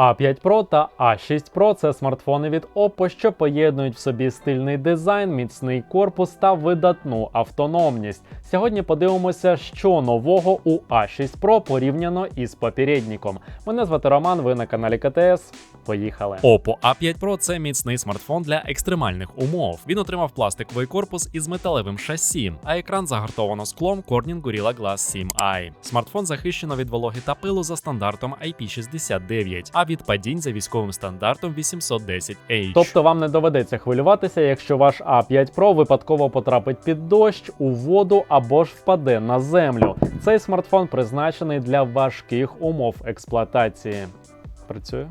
A5 Pro та A6 Pro це смартфони від Oppo, що поєднують в собі стильний дизайн, міцний корпус та видатну автономність. Сьогодні подивимося, що нового у A6 Pro порівняно із попередником. Мене звати Роман, ви на каналі ктс. Поїхали. Oppo A5 Pro це міцний смартфон для екстремальних умов. Він отримав пластиковий корпус із металевим шасі, а екран загартовано склом Corning Gorilla Glass 7i. Смартфон захищено від вологи та пилу за стандартом IP69, а від падінь за військовим стандартом 810H. Тобто вам не доведеться хвилюватися, якщо ваш А5 Pro випадково потрапить під дощ, у воду або ж впаде на землю. Цей смартфон призначений для важких умов експлуатації. Працює?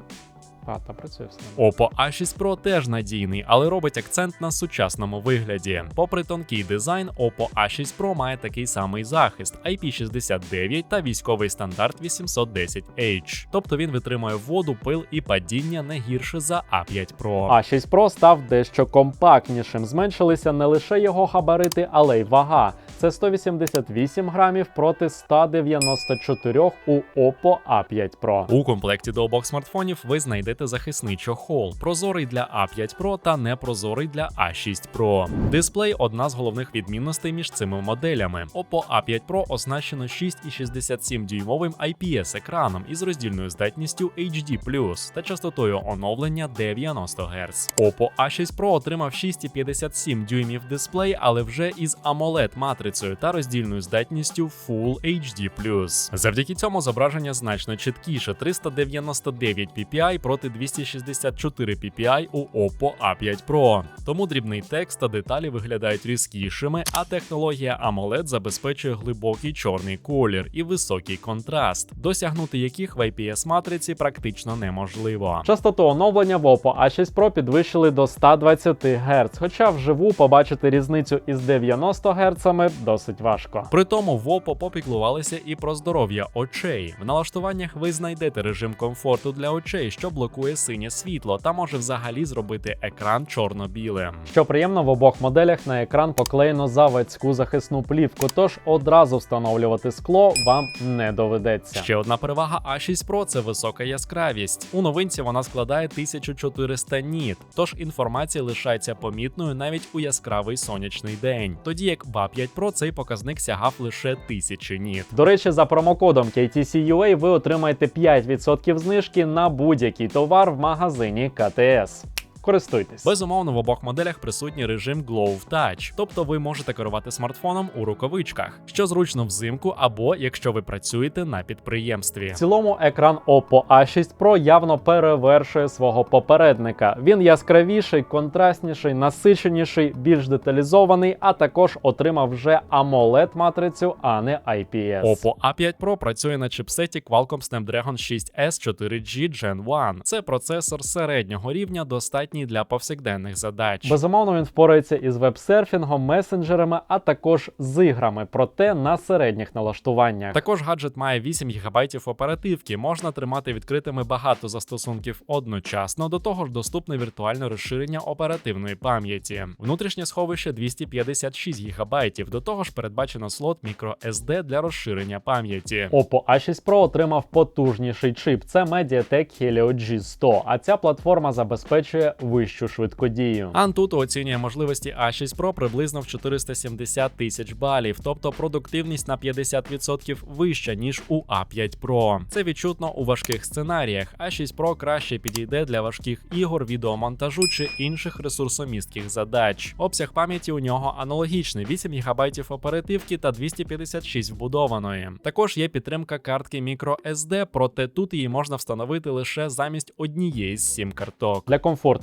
А, та працює все. Oppo A6 Pro теж надійний, але робить акцент на сучасному вигляді. Попри тонкий дизайн, Oppo A6 Pro має такий самий захист IP69 та військовий стандарт 810H. Тобто він витримує воду, пил і падіння не гірше за A5 Pro. A6 Pro став дещо компактнішим. Зменшилися не лише його габарити, але й вага. Це 188 грамів проти 194 у Oppo A5 Pro. У комплекті до обох смартфонів ви знайдете захисний чохол, прозорий для A5 Pro та непрозорий для A6 Pro. Дисплей одна з головних відмінностей між цими моделями. Oppo A5 Pro оснащено 6,67 дюймовим IPS екраном із роздільною здатністю HD+, та частотою оновлення 90 Гц. Oppo A6 Pro отримав 6,57 дюймів дисплей, але вже із AMOLED матрицею та роздільною здатністю Full HD+. Завдяки цьому зображення значно чіткіше 399 ppi проти 264 ppi у Oppo A5 Pro. Тому дрібний текст та деталі виглядають різкішими, а технологія AMOLED забезпечує глибокий чорний колір і високий контраст, досягнути яких в IPS матриці практично неможливо. Частоту оновлення в Oppo A6 Pro підвищили до 120 Гц, хоча вживу побачити різницю із 90 Гц досить важко. При тому в Oppo попіклувалися і про здоров'я очей. В налаштуваннях ви знайдете режим комфорту для очей, що блокує синє світло та може взагалі зробити екран чорно-білим. Що приємно, в обох моделях на екран поклеєно заводську захисну плівку, тож одразу встановлювати скло вам не доведеться. Ще одна перевага A6 Pro це висока яскравість. У новинці вона складає 1400 ніт, тож інформація лишається помітною навіть у яскравий сонячний день. Тоді як в A5 Pro цей показник сягав лише тисячі ніт. До речі, за промокодом KTCUA ви отримаєте 5% знижки на будь-який товар в магазині КТС. Користуйтесь. Безумовно, в обох моделях присутній режим Glow Touch, тобто ви можете керувати смартфоном у рукавичках, що зручно взимку або якщо ви працюєте на підприємстві. В цілому екран Oppo A6 Pro явно перевершує свого попередника. Він яскравіший, контрастніший, насиченіший, більш деталізований, а також отримав вже AMOLED матрицю, а не IPS. Oppo A5 Pro працює на чипсеті Qualcomm Snapdragon 6S 4G Gen 1. Це процесор середнього рівня, достатній для повсякденних задач. Безумовно, він впорається із веб-серфінгом, месенджерами, а також з іграми, проте на середніх налаштуваннях. Також гаджет має 8 ГБ оперативки, можна тримати відкритими багато застосунків одночасно. До того ж, доступне віртуальне розширення оперативної пам'яті. Внутрішнє сховище 256 ГБ. До того ж, передбачено слот microSD для розширення пам'яті. Oppo A6 Pro отримав потужніший чип. Це Mediatek Helio G100, а ця платформа забезпечує вищу швидкодію. Antutu оцінює можливості A6 Pro приблизно в 470 тисяч балів, тобто продуктивність на 50% вища ніж у A5 Pro. Це відчутно у важких сценаріях. A6 Pro краще підійде для важких ігор, відеомонтажу чи інших ресурсомістких задач. Обсяг пам'яті у нього аналогічний: 8 ГБ оперативки та 256 вбудованої. Також є підтримка картки microSD, проте тут її можна встановити лише замість однієї з сім карток. Для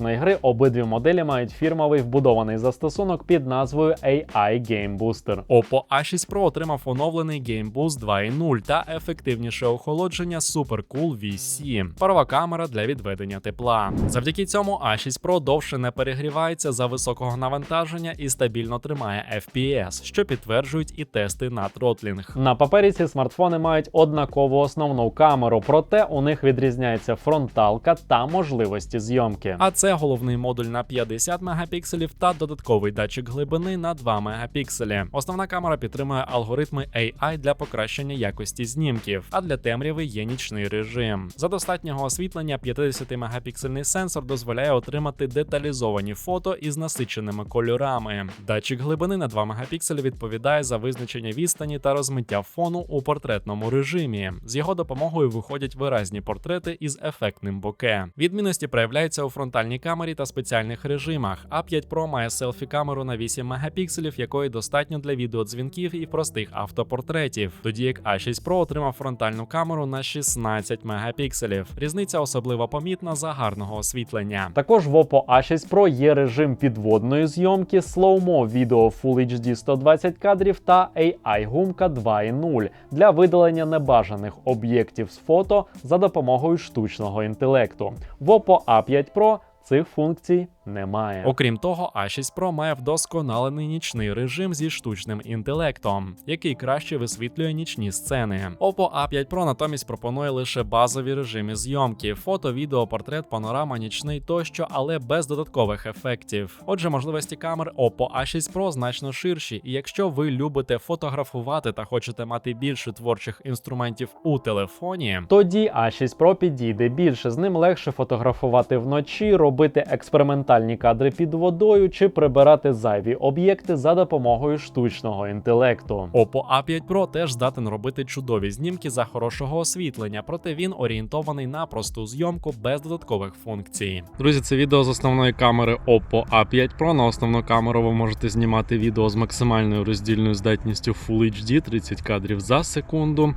комфортної гри обидві моделі мають фірмовий вбудований застосунок під назвою AI Game Booster. Oppo A6 Pro отримав оновлений Game Boost 2.0 та ефективніше охолодження Super Cool V7, парова камера для відведення тепла. Завдяки цьому A6 Pro довше не перегрівається за високого навантаження і стабільно тримає FPS, що підтверджують і тести на тротлінг. На папері ці смартфони мають однакову основну камеру, проте у них відрізняється фронталка та можливості зйомки. А це головний модуль на 50 мегапікселів та додатковий датчик глибини на 2 мегапікселі. Основна камера підтримує алгоритми AI для покращення якості знімків, а для темряви є нічний режим. За достатнього освітлення 50-мегапіксельний сенсор дозволяє отримати деталізовані фото із насиченими кольорами. Датчик глибини на 2 мегапікселі відповідає за визначення відстані та розмиття фону у портретному режимі. З його допомогою виходять виразні портрети із ефектним боке. Відмінності проявляються у фронтальній камері та спеціальних режимах. A5 Pro має селфі-камеру на 8 мегапікселів, якої достатньо для відеодзвінків і простих автопортретів. Тоді як A6 Pro отримав фронтальну камеру на 16 мегапікселів. Різниця особливо помітна за гарного освітлення. Також в Oppo A6 Pro є режим підводної зйомки, слоумо відео Full HD 120 кадрів та AI гумка 2.0 для видалення небажаних об'єктів з фото за допомогою штучного інтелекту. В Oppo A5 Pro цих функцій немає. Окрім того, A6 Pro має вдосконалений нічний режим зі штучним інтелектом, який краще висвітлює нічні сцени. Oppo A5 Pro натомість пропонує лише базові режими зйомки: фото, відео, портрет, панорама, нічний тощо, але без додаткових ефектів. Отже, можливості камер Oppo A6 Pro значно ширші, і якщо ви любите фотографувати та хочете мати більше творчих інструментів у телефоні, Тоді A6 Pro підійде більше. З ним легше фотографувати вночі, робити експериментальні кадри під водою чи прибирати зайві об'єкти за допомогою штучного інтелекту. Oppo A5 Pro теж здатен робити чудові знімки за хорошого освітлення, проте він орієнтований на просту зйомку без додаткових функцій. Друзі, це відео з основної камери Oppo A5 Pro. На основну камеру ви можете знімати відео з максимальною роздільною здатністю Full HD 30 кадрів за секунду.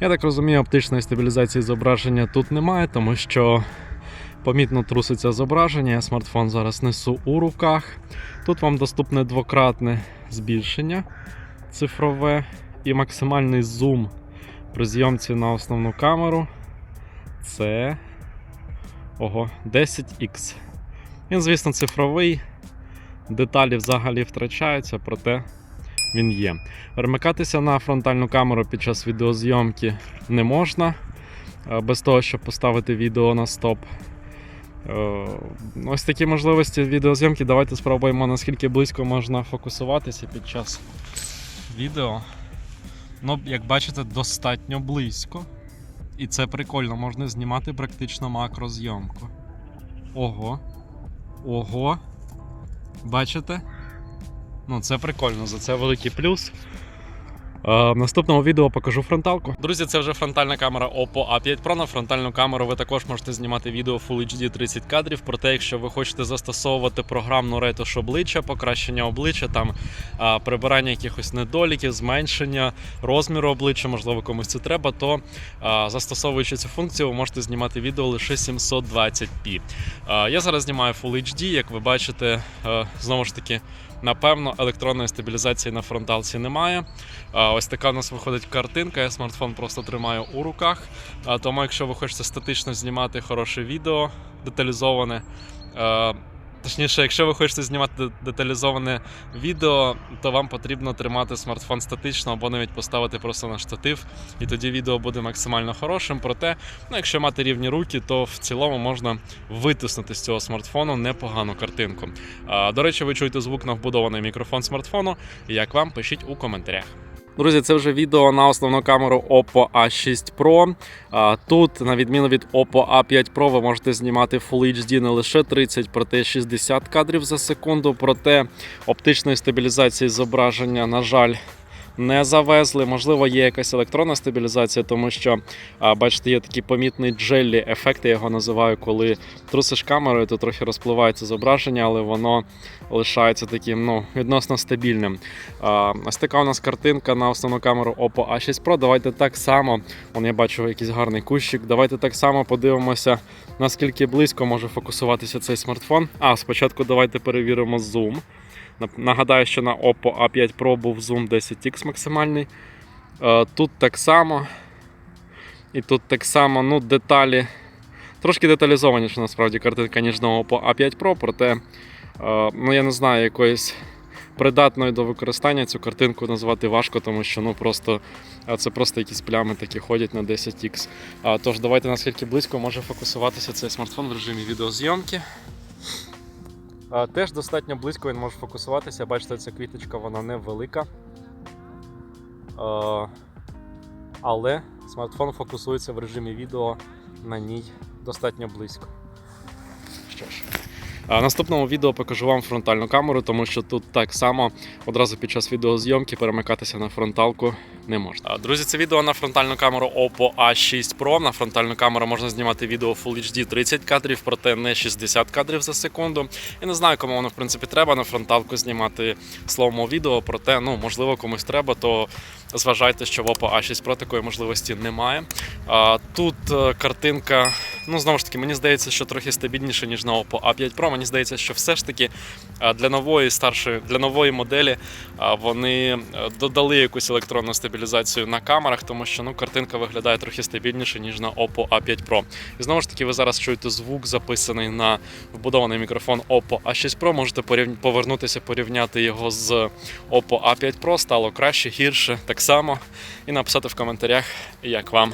Я так розумію, оптичної стабілізації зображення тут немає, тому що помітно труситься зображення. Я смартфон зараз несу у руках. Тут вам доступне двократне збільшення цифрове і максимальний зум при зйомці на основну камеру. Це Ого, 10х. Він, звісно, цифровий. Деталі взагалі втрачаються, проте він є. Перемикатися на фронтальну камеру під час відеозйомки не можна, е, без того, щоб поставити відео на стоп. Е, Ось такі можливості відеозйомки. Давайте спробуємо, наскільки близько можна фокусуватися під час відео. Ну, як бачите, достатньо близько. І це прикольно, можна знімати практично макрозйомку. Ого. Ого. Бачите? Ну, це прикольно, за це великий плюс. Е, в наступному відео покажу фронталку. Друзі, це вже фронтальна камера Oppo A5 Pro. На фронтальну камеру ви також можете знімати відео Full HD 30 кадрів. Проте, якщо ви хочете застосовувати програмну ретуш обличчя, покращення обличчя, там а, прибирання якихось недоліків, зменшення розміру обличчя, можливо, комусь це треба, то а, застосовуючи цю функцію, ви можете знімати відео лише 720p. А, я зараз знімаю Full HD, як ви бачите, е, знову ж таки. Напевно, електронної стабілізації на фронталці немає. Ось така у нас виходить картинка. Я смартфон просто тримаю у руках. Тому, якщо ви хочете статично знімати хороше відео, деталізоване. Точніше, якщо ви хочете знімати деталізоване відео, то вам потрібно тримати смартфон статично або навіть поставити просто на штатив, і тоді відео буде максимально хорошим. Проте, ну, якщо мати рівні руки, то в цілому можна витиснути з цього смартфону непогану картинку. До речі, ви чуєте звук на вбудований мікрофон смартфону. Як вам пишіть у коментарях. Друзі, це вже відео на основну камеру Oppo A6 Pro. Тут, на відміну від Oppo A5 Pro, ви можете знімати Full HD не лише 30, проте 60 кадрів за секунду. Проте оптичної стабілізації зображення, на жаль, не завезли. Можливо, є якась електронна стабілізація, тому що, бачите, є такий помітний джеллі ефект, я його називаю, коли трусиш камерою, то трохи розпливається зображення, але воно лишається таким ну, відносно стабільним. Ось така у нас картинка на основну камеру Oppo A6 Pro. Давайте так само. Вон я бачу якийсь гарний кущик. Давайте так само подивимося, наскільки близько може фокусуватися цей смартфон. А спочатку давайте перевіримо зум. Нагадаю, що на Oppo A5 Pro був зум 10x максимальний. Е, Тут так само. І тут так само, ну, деталі. Трошки деталізованіше насправді картинка, ніж на Oppo A5 Pro, проте, е, ну я не знаю, якоїсь придатною до використання цю картинку назвати важко, тому що ну просто це просто якісь плями такі ходять на 10х. А, тож давайте наскільки близько може фокусуватися цей смартфон в режимі відеозйомки. Теж достатньо близько він може фокусуватися. Бачите, ця квіточка вона невелика. Але смартфон фокусується в режимі відео на ній достатньо близько. Що ж. Наступному відео покажу вам фронтальну камеру, тому що тут так само одразу під час відеозйомки перемикатися на фронталку не можна. Друзі, це відео на фронтальну камеру Oppo A6 Pro. На фронтальну камеру можна знімати відео Full HD 30 кадрів, проте не 60 кадрів за секунду. Я не знаю, кому воно в принципі треба на фронталку знімати словом відео, проте ну можливо комусь треба, то зважайте, що в Oppo A6 Pro такої можливості немає. Тут е, картинка, ну знову ж таки, мені здається, що трохи стабільніше, ніж на Oppo A5 Pro. Мені здається, що все ж таки для нової старшої, для нової моделі вони е, додали якусь електронну стабілізацію на камерах, тому що ну, картинка виглядає трохи стабільніше, ніж на Oppo A5 Pro. І знову ж таки, ви зараз чуєте звук, записаний на вбудований мікрофон Oppo A6 Pro. Можете повернутися, порівняти його з Oppo A5 Pro. Стало краще, гірше, так само. І написати в коментарях, як вам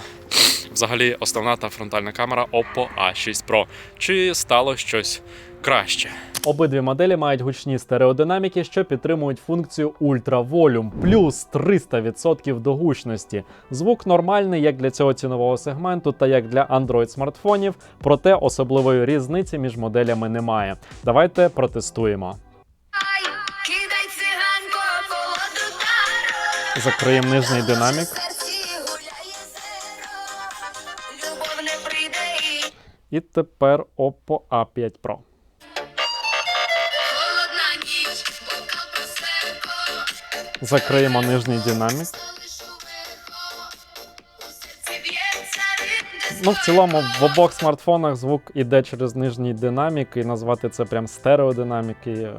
взагалі основна та фронтальна камера Oppo A6 Pro. Чи стало щось краще? Обидві моделі мають гучні стереодинаміки, що підтримують функцію Ultra Volume, плюс 300% до гучності. Звук нормальний як для цього цінового сегменту, та як для Android смартфонів, проте особливої різниці між моделями немає. Давайте протестуємо. Закриємо нижній динамік. І тепер Oppo A5 Pro. Закриємо нижній динамік. Ну, в цілому, в обох смартфонах звук іде через нижній динамік, і назвати це прям стереодинаміки е,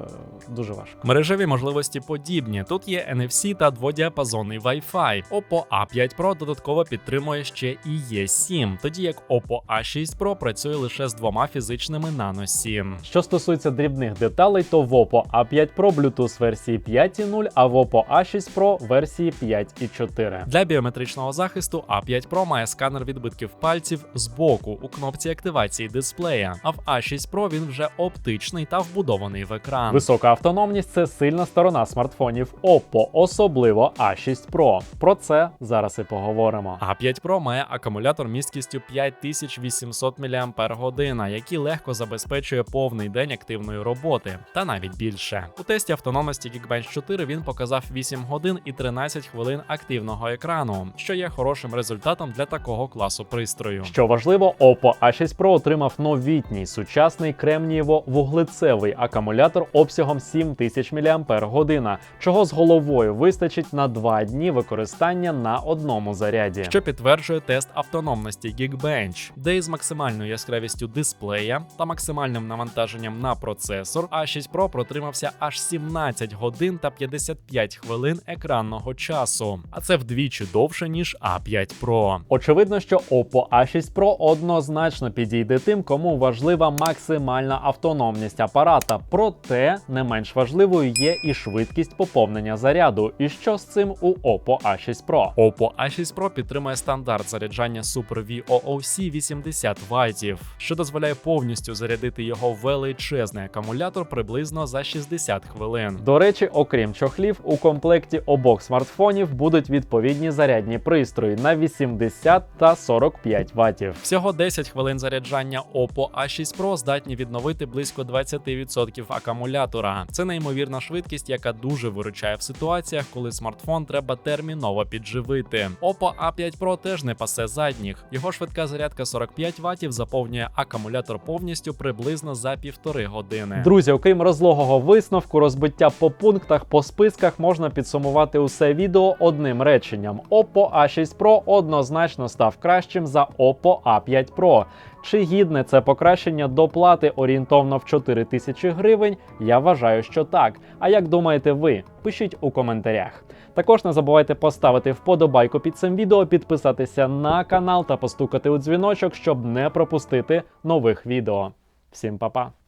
дуже важко. Мережеві можливості подібні. Тут є NFC та дводіапазонний Wi-Fi. Oppo A5 Pro додатково підтримує ще і E7, тоді як Oppo A6 Pro працює лише з двома фізичними Nano SIM. Що стосується дрібних деталей, то в Oppo A5 Pro Bluetooth версії 5.0, а в Oppo A6 Pro версії 5.4. Для біометричного захисту A5 Pro має сканер відбитків пальців збоку у кнопці активації дисплея, а в A6 Pro він вже оптичний та вбудований в екран. Висока автономність це сильна сторона смартфонів Oppo, особливо A6 Pro. Про це зараз і поговоримо. А5 Pro має акумулятор місткістю 5800 мАч, який легко забезпечує повний день активної роботи, та навіть більше. У тесті автономності Geekbench 4 він показав 8 годин і 13 хвилин активного екрану, що є хорошим результатом для такого класу пристрою. Що важливо, Oppo A6 Pro отримав новітній сучасний кремнієво-вуглецевий акумулятор обсягом 7000 мАч, чого з головою вистачить на 2 дні використання на одному заряді. що підтверджує тест автономності Geekbench, де із максимальною яскравістю дисплея та максимальним навантаженням на процесор A6 Pro протримався аж 17 годин та 55 хвилин екранного часу, а це вдвічі довше ніж A5 Pro. Очевидно, що Oppo A6 Pro однозначно підійде тим, кому важлива максимальна автономність апарата. Проте не менш важливою є і швидкість поповнення заряду. І що з цим у Oppo A6 Pro? Oppo A6 Pro підтримує стандарт заряджання Super VOOC 80 Вт, що дозволяє повністю зарядити його величезний акумулятор приблизно за 60 хвилин. До речі, окрім чохлів, у комплекті обох смартфонів будуть відповідні зарядні пристрої на 80 та 45 ватів. Всього 10 хвилин заряджання Oppo A6 Pro здатні відновити близько 20% акумулятора. Це неймовірна швидкість, яка дуже виручає в ситуаціях, коли смартфон треба терміново підживити. Oppo A5 Pro теж не пасе задніх. Його швидка зарядка 45 Вт заповнює акумулятор повністю приблизно за півтори години. Друзі, окрім розлогого висновку, розбиття по пунктах, по списках можна підсумувати усе відео одним реченням: Oppo A6 Pro однозначно став кращим за Oppo A5 Pro. Чи гідне це покращення доплати орієнтовно в 4 тисячі гривень? Я вважаю, що так. А як думаєте ви? Пишіть у коментарях. Також не забувайте поставити вподобайку під цим відео, підписатися на канал та постукати у дзвіночок, щоб не пропустити нових відео. Всім па-па!